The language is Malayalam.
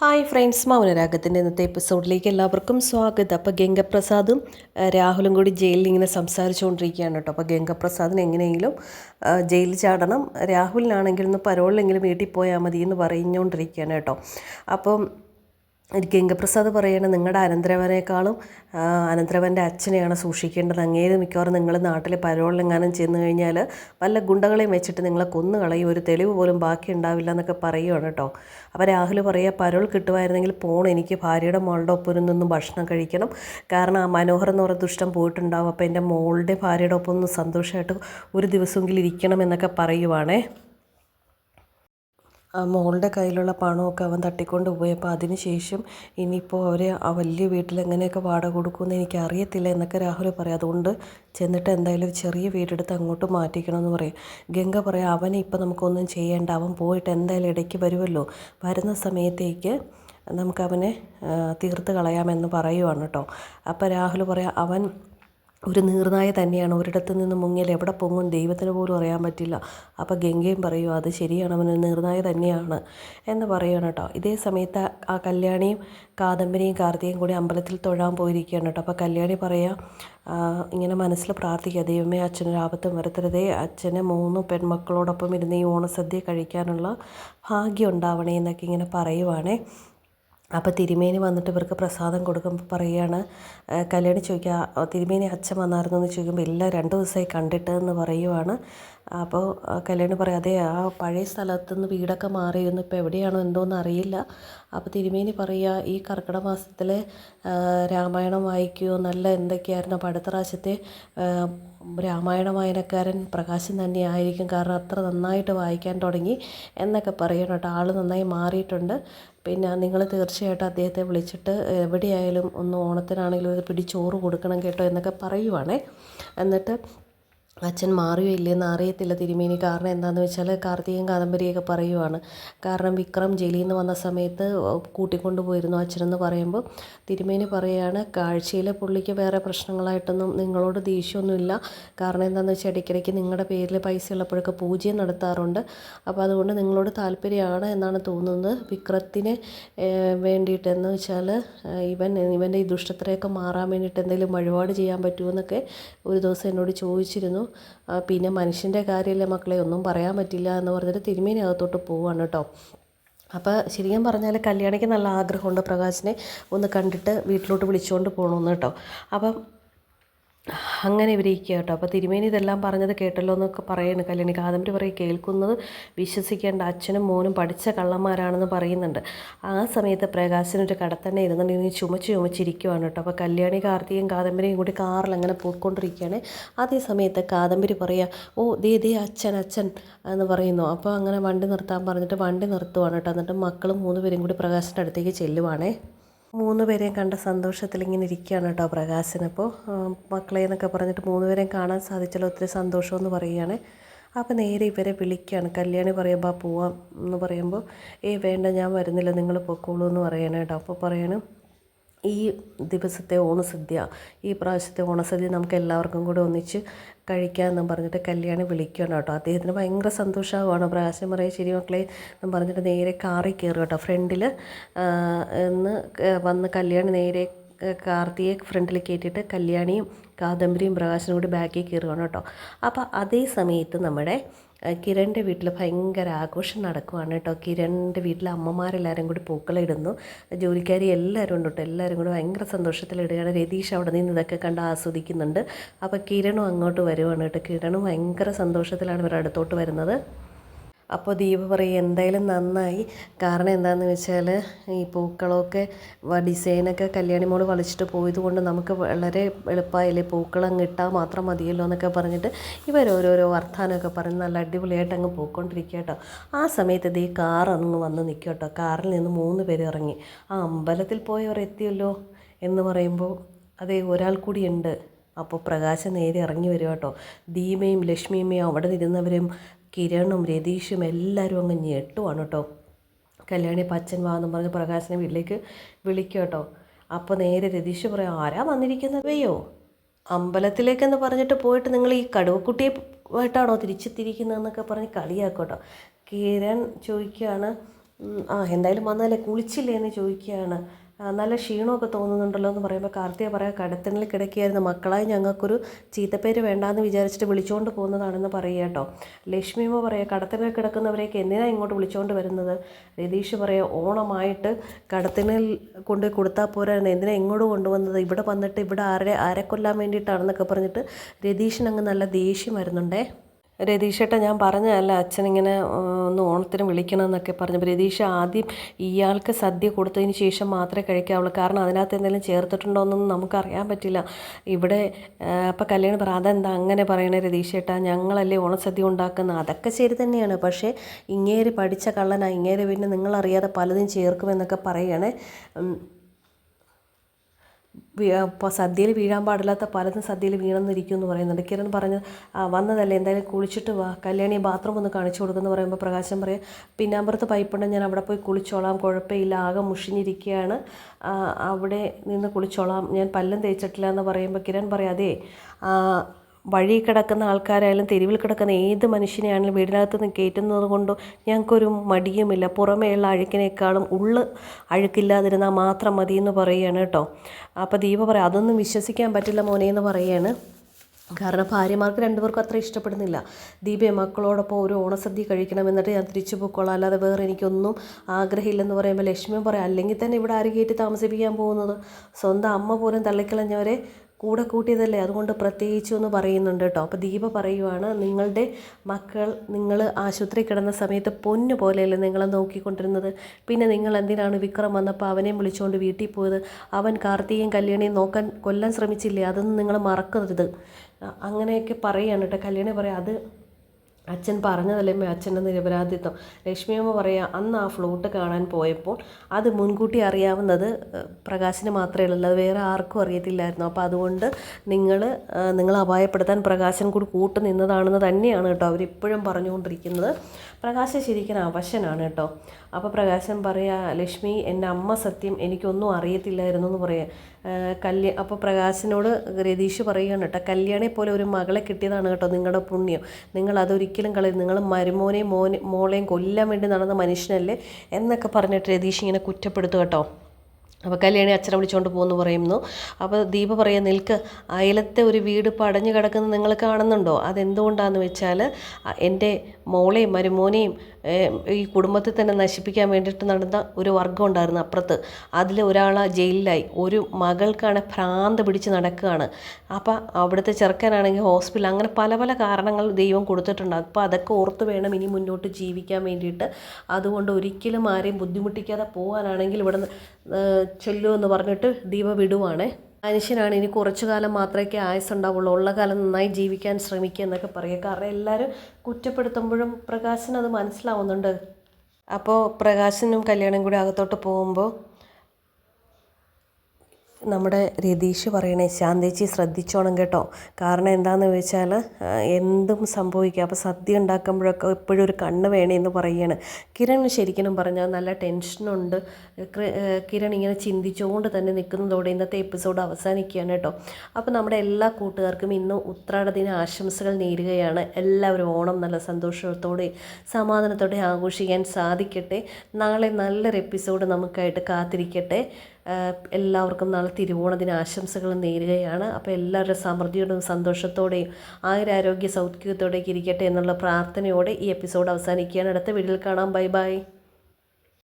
ഹായ് ഫ്രണ്ട്സ് മൗനരാഗത്തിന്റെ ഇന്നത്തെ എപ്പിസോഡിലേക്ക് എല്ലാവർക്കും സ്വാഗതം. അപ്പോൾ ഗംഗപ്രസാദും രാഹുലും കൂടി ജയിലിൽ ഇങ്ങനെ സംസാരിച്ചുകൊണ്ടിരിക്കുകയാണ് കേട്ടോ. അപ്പോൾ ഗംഗപ്രസാദിന് എങ്ങനെയെങ്കിലും ജയിലിൽ ചാടണം. രാഹുലിനാണെങ്കിലും ഒന്ന് പരോളിലെങ്കിലും വീട്ടിൽ പോയാൽ മതി എന്ന് പറഞ്ഞുകൊണ്ടിരിക്കുകയാണ് കേട്ടോ. അപ്പം ഗംഗപ്രസാദ് പറയാണ് നിങ്ങളുടെ അനന്തരവനേക്കാളും അനന്തരവന്റെ അച്ഛനെയാണ് സൂക്ഷിക്കേണ്ടത്. അങ്ങേര് മിക്കവാറും നിങ്ങൾ നാട്ടിൽ പരോളിലെങ്ങാനും ചെന്ന് കഴിഞ്ഞാൽ വല്ല ഗുണ്ടകളെയും വെച്ചിട്ട് നിങ്ങളെ കൊന്നു കളയും. ഒരു തെളിവ് പോലും ബാക്കി ഉണ്ടാവില്ല എന്നൊക്കെ പറയുകയാണ് കേട്ടോ. അപ്പോൾ രാഹുൽ പറയുക പരോൾ കിട്ടുമായിരുന്നെങ്കിൽ പോണം. എനിക്ക് ഭാര്യയുടെ മോളുടെ ഒപ്പം നിന്നും ഭക്ഷണം കഴിക്കണം. കാരണം ആ മനോഹർ എന്ന് പറയുന്ന ദുഷ്ടം പോയിട്ടുണ്ടാവും. അപ്പോൾ എന്റെ മോളുടെ ഭാര്യയുടെ ഒപ്പം ഒന്ന് സന്തോഷമായിട്ട് ഒരു ദിവസമെങ്കിലും ഇരിക്കണം എന്നൊക്കെ പറയുവാണേ. മോളുടെ കയ്യിലുള്ള പണമൊക്കെ അവൻ തട്ടിക്കൊണ്ട് പോയി. അപ്പോൾ അതിന് ശേഷം ഇനിയിപ്പോൾ അവർ ആ വലിയ വീട്ടിൽ എങ്ങനെയൊക്കെ വാടക കൊടുക്കുമെന്ന് എനിക്ക് അറിയത്തില്ല എന്നൊക്കെ രാഹുൽ പറയും. അതുകൊണ്ട് ചെന്നിട്ട് എന്തായാലും ഒരു ചെറിയ വീടെടുത്ത് അങ്ങോട്ട് മാറ്റിക്കണം എന്ന് പറയും. ഗംഗ പറയാം അവനെ ഇപ്പം നമുക്കൊന്നും ചെയ്യേണ്ട. അവൻ പോയിട്ട് എന്തായാലും ഇടയ്ക്ക് വരുമല്ലോ. വരുന്ന സമയത്തേക്ക് നമുക്കവനെ തീർത്ത് കളയാമെന്ന് പറയുവാണ് കേട്ടോ. അപ്പോൾ രാഹുൽ പറയാം അവൻ ഒരു നീർനായ തന്നെയാണ്. ഒരിടത്ത് നിന്ന് മുങ്ങിയാൽ എവിടെ പൊങ്ങും? ദൈവത്തിന് പോലും അറിയാൻ പറ്റില്ല. അപ്പോൾ ഗംഗയും പറയും അത് ശരിയാണ്. അവന് നീർനായ തന്നെയാണ്. എന്ന് പറയുകയാണ് കേട്ടോ. ഇതേ സമയത്ത് ആ കല്യാണിയും കാദംബരിയും കാർത്തികയും കൂടി അമ്പലത്തിൽ തൊഴാൻ പോയിരിക്കുകയാണ് കേട്ടോ. അപ്പോൾ കല്യാണി പറയാം ഇങ്ങനെ മനസ്സിൽ പ്രാർത്ഥിക്കുക. ദൈവമേ അച്ഛനൊരു ആപത്തും വരുത്തരുതേ. അച്ഛന് മൂന്ന് പെൺമക്കളോടൊപ്പം ഇരുന്ന് ഈ ഓണസദ്യ കഴിക്കാനുള്ള ഭാഗ്യം ഉണ്ടാവണേ എന്നൊക്കെ ഇങ്ങനെ പറയുവാണേ. അപ്പോൾ തിരുമേനി വന്നിട്ട് ഇവർക്ക് പ്രസാദം കൊടുക്കുമ്പോൾ പറയുകയാണ് കല്യാണി ചോദിക്കുക തിരുമേനി അച്ഛൻ വന്നായിരുന്നു എന്ന് ചോദിക്കുമ്പോൾ ഇല്ല രണ്ട് ദിവസമായി കണ്ടിട്ട് എന്ന് പറയുവാണ്. അപ്പോൾ കല്യാണി പറയും അതെ ആ പഴയ സ്ഥലത്തു നിന്ന് വീടൊക്കെ മാറിയിരുന്നു ഇപ്പോൾ എവിടെയാണോ എന്തോന്ന് അറിയില്ല. അപ്പോൾ തിരുമേനി പറയുക ഈ കർക്കിടക മാസത്തിലെ രാമായണം വായിക്കുകയോ നല്ല എന്തൊക്കെയായിരുന്നു? അപ്പോൾ അടുത്ത പ്രാവശ്യത്തെ രാമായണ വായനക്കാരൻ പ്രകാശൻ തന്നെയായിരിക്കും കാരണം അത്ര നന്നായിട്ട് വായിക്കാൻ തുടങ്ങി എന്നൊക്കെ പറയണം കേട്ടോ. ആൾ നന്നായി മാറിയിട്ടുണ്ട്. പിന്നെ നിങ്ങൾ തീർച്ചയായിട്ടും അദ്ദേഹത്തെ വിളിച്ചിട്ട് എവിടെയായാലും ഒന്ന് ഓണത്തിനാണെങ്കിലും ഒരു പിടി ചോറ് കൊടുക്കണം കേട്ടോ എന്നൊക്കെ പറയുവാണേ. എന്നിട്ട് അച്ഛൻ മാറിയോ ഇല്ലയെന്ന് അറിയത്തില്ല. തിരുമേനി കാരണം എന്താണെന്ന് വെച്ചാൽ കാർത്തികയും കാദംബരിയൊക്കെ പറയുവാണ്. കാരണം വിക്രം ജയിലിൽ നിന്ന് വന്ന സമയത്ത് കൂട്ടിക്കൊണ്ടു പോയിരുന്നു അച്ഛനെന്ന് പറയുമ്പോൾ തിരുമേനി പറയുകയാണ് കാഴ്ചയിലെ പുള്ളിക്ക് വേറെ പ്രശ്നങ്ങളായിട്ടൊന്നും നിങ്ങളോട് ദേഷ്യമൊന്നുമില്ല. കാരണം എന്താണെന്ന് വെച്ചാൽ ഇടയ്ക്കിടയ്ക്ക് നിങ്ങളുടെ പേരിൽ പൈസ ഉള്ളപ്പോഴൊക്കെ പൂജയും നടത്താറുണ്ട്. അപ്പോൾ അതുകൊണ്ട് നിങ്ങളോട് താല്പര്യമാണ് എന്നാണ് തോന്നുന്നത്. വിക്രത്തിന് വേണ്ടിയിട്ടെന്ന് വെച്ചാൽ ഇവൻ ഇവന്റെ ഈ ദുഷ്ടത്രയൊക്കെ മാറാൻ വേണ്ടിയിട്ട് എന്തെങ്കിലും വഴിപാട് ചെയ്യാൻ പറ്റുമെന്നൊക്കെ ഒരു ദിവസം എന്നോട് ചോദിച്ചിരുന്നു. പിന്നെ മനുഷ്യന്റെ കാര്യമല്ലേ മക്കളെ? ഒന്നും പറയാൻ പറ്റില്ല എന്ന് പറഞ്ഞിട്ട് തിരുമേനി അകത്തോട്ട് പോവാണ് കേട്ടോ. അപ്പോൾ ശരിക്കും പറഞ്ഞാൽ കല്യാണിക്ക് നല്ല ആഗ്രഹമുണ്ട് പ്രകാശിനെ ഒന്ന് കണ്ടിട്ട് വീട്ടിലോട്ട് വിളിച്ചുകൊണ്ട് പോകണമെന്ന് കേട്ടോ. അപ്പം അങ്ങനെ ഇവരിക്കുക കേട്ടോ. അപ്പോൾ തിരുമേനി ഇതെല്ലാം പറഞ്ഞത് കേട്ടല്ലോ എന്നൊക്കെ പറയുന്നു കല്യാണി കാദംബരി പറയും കേൾക്കുന്നത് വിശ്വസിക്കേണ്ട അച്ഛനും മോനും പഠിച്ച കള്ളന്മാരാണെന്ന് പറയുന്നുണ്ട്. ആ സമയത്ത് പ്രകാശനൊരു കടത്തന്നെ ഇരുന്നുണ്ടെങ്കിൽ ചുമച്ച് ചുമച്ചിരിക്കുവാണ് കേട്ടോ. അപ്പോൾ കല്യാണി കാർത്തികയും കാദംബരിയും കൂടി കാറിൽ അങ്ങനെ പോയിക്കൊണ്ടിരിക്കുകയാണ്. അതേ സമയത്ത് കാദംബരി പറയുക ഓ ദേ ദേ അച്ഛൻ അച്ഛൻ എന്ന് പറയുന്നു. അപ്പോൾ അങ്ങനെ വണ്ടി നിർത്താൻ പറഞ്ഞിട്ട് വണ്ടി നിർത്തുവാണ് കേട്ടോ. എന്നിട്ട് മക്കളും മൂന്ന് പേരും കൂടി പ്രകാശിന്റെ അടുത്തേക്ക് ചെല്ലുവാണേ. മൂന്ന് പേരെയും കണ്ട സന്തോഷത്തിൽ ഇങ്ങനെ ഇരിക്കുകയാണ് കേട്ടോ പ്രകാശൻ. അപ്പോൾ മക്കളെ എന്നൊക്കെ പറഞ്ഞിട്ട് മൂന്ന് പേരെയും കാണാൻ സാധിച്ചല്ലോ ഒത്തിരി സന്തോഷമെന്ന് പറയുകയാണ്. അപ്പോൾ നേരെ ഇവരെ വിളിക്കുകയാണ്. കല്യാണി പറയുമ്പോൾ പോവാം എന്ന് പറയുമ്പോൾ ഏ വേണ്ട ഞാൻ വരുന്നില്ല നിങ്ങൾ പൊക്കോളൂ എന്ന് പറയണേ കേട്ടോ. അപ്പോൾ പറയണം ഈ ദിവസത്തെ ഓണസദ്യ ഈ പ്രാവശ്യത്തെ ഓണസദ്യ നമുക്ക് എല്ലാവർക്കും കൂടെ ഒന്നിച്ച് കഴിക്കാമെന്നും പറഞ്ഞിട്ട് കല്യാണി വിളിക്കുകയാണ് കേട്ടോ. അദ്ദേഹത്തിന് ഭയങ്കര സന്തോഷമാവുകയാണ്. പ്രകാശം പറയുക ശരി മക്കളെ എന്നും പറഞ്ഞിട്ട് നേരെ കാറി കയറുക കേട്ടോ. ഫ്രണ്ടിൽ എന്ന് വന്ന് കല്യാണി നേരെ കാർത്തിയെ ഫ്രണ്ടിൽ കയറ്റിയിട്ട് കല്യാണിയും കാദംബരിയും പ്രകാശനും കൂടി ബാക്കിൽ കയറുകയാണ് കേട്ടോ. അപ്പോൾ അതേ സമയത്ത് നമ്മുടെ കിരണിന്റെ വീട്ടിൽ ഭയങ്കര ആഘോഷം നടക്കുവാണ് കേട്ടോ. കിരണിന്റെ വീട്ടിലെ അമ്മമാരെല്ലാവരും കൂടി പൂക്കളിടുന്നു. ജോലിക്കാരി എല്ലാവരും ഉണ്ട് കേട്ടോ. എല്ലാവരും കൂടി ഭയങ്കര സന്തോഷത്തിലിടുകയാണ്. രതീഷ് അവിടെ നിന്ന് ഇതൊക്കെ കണ്ട് ആസ്വദിക്കുന്നുണ്ട്. അപ്പോൾ കിരണും അങ്ങോട്ട് വരുവാണ് കേട്ടോ. കിരണും ഭയങ്കര സന്തോഷത്തിലാണ് ഇവരുടെ അടുത്തോട്ട് വരുന്നത്. അപ്പോൾ ദീപ പറയും എന്തായാലും നന്നായി. കാരണം എന്താണെന്ന് വെച്ചാൽ ഈ പൂക്കളൊക്കെ ഡിസൈനൊക്കെ കല്യാണി മോൾ വളിച്ചിട്ട് പോയത് കൊണ്ട് നമുക്ക് വളരെ എളുപ്പമായില്ലേ പൂക്കളങ്ങ് ഇട്ടാൽ മാത്രം മതിയല്ലോ എന്നൊക്കെ പറഞ്ഞിട്ട് ഇവർ ഓരോരോ വർത്താനമൊക്കെ പറഞ്ഞ് നല്ല അടിപൊളിയായിട്ട് അങ്ങ് പോയിക്കൊണ്ടിരിക്കുക കേട്ടോ. ആ സമയത്ത് ഇത് ഈ കാർ അങ്ങ് വന്ന് നിൽക്കും കേട്ടോ. കാറിൽ നിന്ന് മൂന്ന് പേര് ഇറങ്ങി. ആ അമ്പലത്തിൽ പോയവർ എത്തിയല്ലോ എന്ന് പറയുമ്പോൾ അതെ ഒരാൾ കൂടിയുണ്ട് അപ്പോൾ പ്രകാശം നേരെ ഇറങ്ങി വരും കേട്ടോ. ദീപയും ലക്ഷ്മിയമ്മയും അവിടെ നിരുന്നവരും കിരണും രതീഷും എല്ലാവരും അങ്ങ് ഞെട്ടുവാണ് കേട്ടോ. കല്യാണി പച്ചൻ വാ എന്ന് പറഞ്ഞ് പ്രകാശിനെ വീട്ടിലേക്ക് വിളിക്കുക കേട്ടോ. അപ്പോൾ നേരെ രതീഷ് പറയും ആരാ വന്നിരിക്കുന്നവയോ അമ്പലത്തിലേക്കെന്ന് പറഞ്ഞിട്ട് പോയിട്ട് നിങ്ങൾ ഈ കടുവക്കുട്ടിയെ ആയിട്ടാണോ തിരിച്ചെത്തിയിരിക്കുന്നതെന്നൊക്കെ പറഞ്ഞ് കളിയാക്കോട്ടോ കിരൺ ചോദിക്കുകയാണ് ആ എന്തായാലും വന്നാലേ കുളിച്ചില്ലേ എന്ന് ചോദിക്കുകയാണ്. നല്ല ക്ഷീണമൊക്കെ തോന്നുന്നുണ്ടല്ലോ എന്ന് പറയുമ്പോൾ കാർത്തിക പറയാം കടത്തിനിൽ കിടക്കുകയായിരുന്നു. മക്കളായി ഞങ്ങൾക്കൊരു ചീത്തപ്പേര് വേണ്ടാന്ന് വിചാരിച്ചിട്ട് വിളിച്ചുകൊണ്ട് പോകുന്നതാണെന്ന് പറയുക കേട്ടോ. ലക്ഷ്മിയമ്മ പറയാം കടത്തിനിൽ കിടക്കുന്നവരേക്ക് എന്തിനാണ് ഇങ്ങോട്ട് വിളിച്ചുകൊണ്ട് വരുന്നത്? രതീഷ് പറയാം ഓണമായിട്ട് കടത്തിനിൽ കൊണ്ട് കൊടുത്താൽ പോരായിരുന്നു. എന്തിനാ ഇങ്ങോട്ട് കൊണ്ടുവന്നത്? ഇവിടെ വന്നിട്ട് ഇവിടെ ആരെ ആരെ കൊല്ലാൻ വേണ്ടിയിട്ടാണെന്നൊക്കെ പറഞ്ഞിട്ട് രതീഷിനങ്ങ് നല്ല ദേഷ്യം വരുന്നുണ്ടേ. രതീഷേട്ടാ ഞാൻ പറഞ്ഞതല്ല അച്ഛനിങ്ങനെ ഒന്ന് ഓണത്തിന് വിളിക്കണം എന്നൊക്കെ പറഞ്ഞപ്പോൾ രതീഷ് ആദ്യം ഇയാൾക്ക് സദ്യ കൊടുത്തതിന് ശേഷം മാത്രമേ കഴിക്കാവുള്ളൂ. കാരണം അതിനകത്ത് എന്തെങ്കിലും ചേർത്തിട്ടുണ്ടോ എന്നൊന്നും നമുക്കറിയാൻ പറ്റില്ല. ഇവിടെ അപ്പം കല്യാണം പറ അതെന്താ അങ്ങനെ പറയണേ രതീഷേട്ടാ? ഞങ്ങളല്ലേ ഓണസദ്യ ഉണ്ടാക്കുന്നത് അതൊക്കെ ശരി തന്നെയാണ്. പക്ഷേ ഇങ്ങേര് പഠിച്ച കള്ളനാണ് ഇങ്ങേര് പിന്നെ നിങ്ങളറിയാതെ പലതും ചേർക്കുമെന്നൊക്കെ പറയണേ. സദ്യയിൽ വീഴാൻ പാടില്ലാത്ത പലതും സദ്യയിൽ വീണെന്നിരിക്കും എന്ന് പറയുന്നുണ്ട്. കിരൺ പറഞ്ഞ് "ആ, വന്നതല്ലേ എന്തായാലും കുളിച്ചിട്ട് വാ. കല്യാണി ബാത്റൂം ഒന്ന് കാണിച്ചു കൊടുക്കുമെന്ന് പറയുമ്പോൾ പ്രകാശം പറയാം പിന്നാമ്പുറത്ത് പൈപ്പുണ്ട് ഞാൻ അവിടെ പോയി കുളിച്ചോളാം കുഴപ്പമില്ല ആകെ മുഷിഞ്ഞിരിക്കുകയാണ്. അവിടെ നിന്ന് കുളിച്ചോളാം. ഞാൻ പല്ലും തേച്ചിട്ടില്ല എന്ന് പറയുമ്പോൾ കിരൺ പറയാം അതേ വഴി കിടക്കുന്ന ആൾക്കാരായാലും തെരുവിൽ കിടക്കുന്ന ഏത് മനുഷ്യനെയാണെങ്കിലും വീടിനകത്ത് നിന്ന് കയറ്റുന്നത് കൊണ്ടോ ഞങ്ങൾക്കൊരു മടിയുമില്ല. പുറമേയുള്ള അഴുക്കിനേക്കാളും ഉള്ള് അഴുക്കില്ലാതിരുന്നാൽ മാത്രം മതി എന്ന് പറയുകയാണ് കേട്ടോ. അപ്പോൾ ദീപ പറയാം അതൊന്നും വിശ്വസിക്കാൻ പറ്റില്ല മോനെ എന്ന് പറയുകയാണ്. കാരണം ഭാര്യമാർക്ക് രണ്ടുപേർക്കും അത്ര ഇഷ്ടപ്പെടുന്നില്ല. ദീപയെ മക്കളോടൊപ്പം ഒരു ഓണസദ്യ കഴിക്കണം എന്നിട്ട് ഞാൻ തിരിച്ചു പോയിക്കോളാം അല്ലാതെ വേറെ എനിക്കൊന്നും ആഗ്രഹമില്ലെന്ന് പറയുമ്പോൾ ലക്ഷ്മി പറയാം അല്ലെങ്കിൽ തന്നെ ഇവിടെ ആര് കയറ്റി താമസിപ്പിക്കാൻ പോകുന്നത്? സ്വന്തം അമ്മ പോലും തള്ളിക്കളഞ്ഞവരെ കൂടെ കൂട്ടിയതല്ലേ? അതുകൊണ്ട് പ്രത്യേകിച്ചു എന്ന് പറയുന്നുണ്ട് കേട്ടോ. അപ്പോൾ ദീപ പറയുവാണ് നിങ്ങളുടെ മക്കൾ നിങ്ങൾ ആശുപത്രി കിടന്ന സമയത്ത് പൊന്നു പോലെയല്ലേ നിങ്ങളെ നോക്കിക്കൊണ്ടിരുന്നത്? പിന്നെ നിങ്ങൾ എന്തിനാണ് വിക്രം വന്നപ്പോൾ അവനെയും വിളിച്ചുകൊണ്ട് വീട്ടിൽ പോയത്? അവൻ കാർത്തികയും കല്യാണിയും നോക്കാൻ കൊല്ലാൻ ശ്രമിച്ചില്ലേ? അതൊന്നും നിങ്ങൾ മറക്കരുത്. അങ്ങനെയൊക്കെ പറയുകയാണ് കേട്ടോ. കല്യാണി പറയാം അത് അച്ഛൻ പറഞ്ഞതല്ലേ അച്ഛന്റെ നിരപരാധിത്വം? ലക്ഷ്മിയമ്മ പറയുക അന്ന് ആ ഫ്ലൂട്ട് കാണാൻ പോയപ്പോൾ അത് മുൻകൂട്ടി അറിയാവുന്നത് പ്രകാശിന് മാത്രമേ ഉള്ളൂ. വേറെ ആർക്കും അറിയത്തില്ലായിരുന്നു. അപ്പോൾ അതുകൊണ്ട് നിങ്ങൾ നിങ്ങൾ അപായപ്പെടുത്താൻ പ്രകാശൻ കൂടി കൂട്ടു നിന്നതാണെന്ന് തന്നെയാണ് കേട്ടോ അവരിപ്പോഴും പറഞ്ഞുകൊണ്ടിരിക്കുന്നത്. പ്രകാശൻ ശരിക്കും അവശനാണ് കേട്ടോ. അപ്പോൾ പ്രകാശൻ പറയാ ലക്ഷ്മി എന്റെ അമ്മ സത്യം എനിക്കൊന്നും അറിയത്തില്ലായിരുന്നു എന്ന് പറയാം. കല്യ അപ്പോൾ പ്രകാശിനോട് രതീഷ് പറയുകയാണ് കേട്ടോ കല്യാണെ പോലെ ഒരു മകളെ കിട്ടിയതാണ് കേട്ടോ നിങ്ങളുടെ പുണ്യം. നിങ്ങൾ അതൊരിക്കലും കളയും നിങ്ങൾ മരുമോനെയും മോനെ മോളെയും കൊല്ലാൻ വേണ്ടി നടന്ന മനുഷ്യനല്ലേ എന്നൊക്കെ പറഞ്ഞിട്ട് രതീഷ് ഇങ്ങനെ കുറ്റപ്പെടുത്തു കേട്ടോ. അപ്പോൾ കല്യാണി അച്ഛനെ വിളിച്ചുകൊണ്ട് പോകുന്നു പറയുന്നു. അപ്പോൾ ദീപ പറയാം നിൽക്ക് അയലത്തെ ഒരു വീട് പടഞ്ഞു കിടക്കുന്നത് നിങ്ങൾ കാണുന്നുണ്ടോ? അതെന്തുകൊണ്ടാണെന്ന് വെച്ചാൽ എന്റെ മോളെയും മരുമോനെയും ഈ കുടുംബത്തെ തന്നെ നശിപ്പിക്കാൻ വേണ്ടിയിട്ട് നടന്ന ഒരു വർഗം ഉണ്ടായിരുന്നു അപ്പുറത്ത്. അതിൽ ഒരാൾ ജയിലിലായി. ഒരു മകൾക്കാണ് ഭ്രാന്ത് പിടിച്ച് നടക്കുകയാണ്. അപ്പോൾ അവിടുത്തെ ചെറുക്കനാണെങ്കിൽ ഹോസ്പിറ്റൽ അങ്ങനെ പല പല കാരണങ്ങൾ ദൈവം കൊടുത്തിട്ടുണ്ട്. അപ്പോൾ അതൊക്കെ ഓർത്ത് വേണം ഇനി മുന്നോട്ട് ജീവിക്കാൻ വേണ്ടിയിട്ട്. അതുകൊണ്ട് ഒരിക്കലും ആരെയും ബുദ്ധിമുട്ടിക്കാതെ പോകാനാണെങ്കിൽ ഇവിടെ എന്ന് പറഞ്ഞിട്ട് ദീപ വിടുവാണേ. മനുഷ്യനാണ്. ഇനി കുറച്ചു കാലം മാത്രമേ ആയുസുണ്ടാവുള്ളൂ ഉള്ള കാലം നന്നായി ജീവിക്കാൻ ശ്രമിക്കുക എന്നൊക്കെ പറയുക. കാരണം എല്ലാവരും കുറ്റപ്പെടുത്തുമ്പോഴും പ്രകാശന് അത് മനസ്സിലാവുന്നുണ്ട്. അപ്പോൾ പ്രകാശനും കല്യാണം കൂടി അകത്തോട്ട് പോകുമ്പോൾ നമ്മുടെ രതീഷ് പറയണേ ശാന്തേച്ചി ശ്രദ്ധിച്ചോണം കേട്ടോ. കാരണം എന്താണെന്ന് ചോദിച്ചാൽ എന്തും സംഭവിക്കുക അപ്പോൾ സദ്യ ഉണ്ടാക്കുമ്പോഴൊക്കെ എപ്പോഴും ഒരു കണ്ണ് വേണേന്ന് പറയുകയാണ് കിരൺ ശരിക്കും പറഞ്ഞാൽ നല്ല ടെൻഷനുണ്ട്. ക്ര- കിരൺ ഇങ്ങനെ ചിന്തിച്ചുകൊണ്ട് തന്നെ നിൽക്കുന്നതോടെ ഇന്നത്തെ എപ്പിസോഡ് അവസാനിക്കുകയാണ് കേട്ടോ. അപ്പോൾ നമ്മുടെ എല്ലാ കൂട്ടുകാർക്കും ഇന്ന് ഉത്രാടദിന ആശംസകൾ നേരുകയാണ്. എല്ലാവരും ഓണം നല്ല സന്തോഷത്തോടെ സമാധാനത്തോടെ ആഘോഷിക്കാൻ സാധിക്കട്ടെ. നാളെ നല്ലൊരു എപ്പിസോഡ് നമുക്കായിട്ട് കാത്തിരിക്കട്ടെ. എല്ലാവർക്കും നാളെ തിരുവോണത്തിന് ആശംസകൾ നേരുകയാണ്. അപ്പോൾ എല്ലാവരുടെ സമൃദ്ധിയോടും സന്തോഷത്തോടെയും ആയുരാരോഗ്യ സൗഖ്യത്തോടെയൊക്കെ ഇരിക്കട്ടെ എന്നുള്ള പ്രാർത്ഥനയോടെ ഈ എപ്പിസോഡ് അവസാനിക്കുകയാണ്. അടുത്ത വീഡിയോയിൽ കാണാം. Bye bye.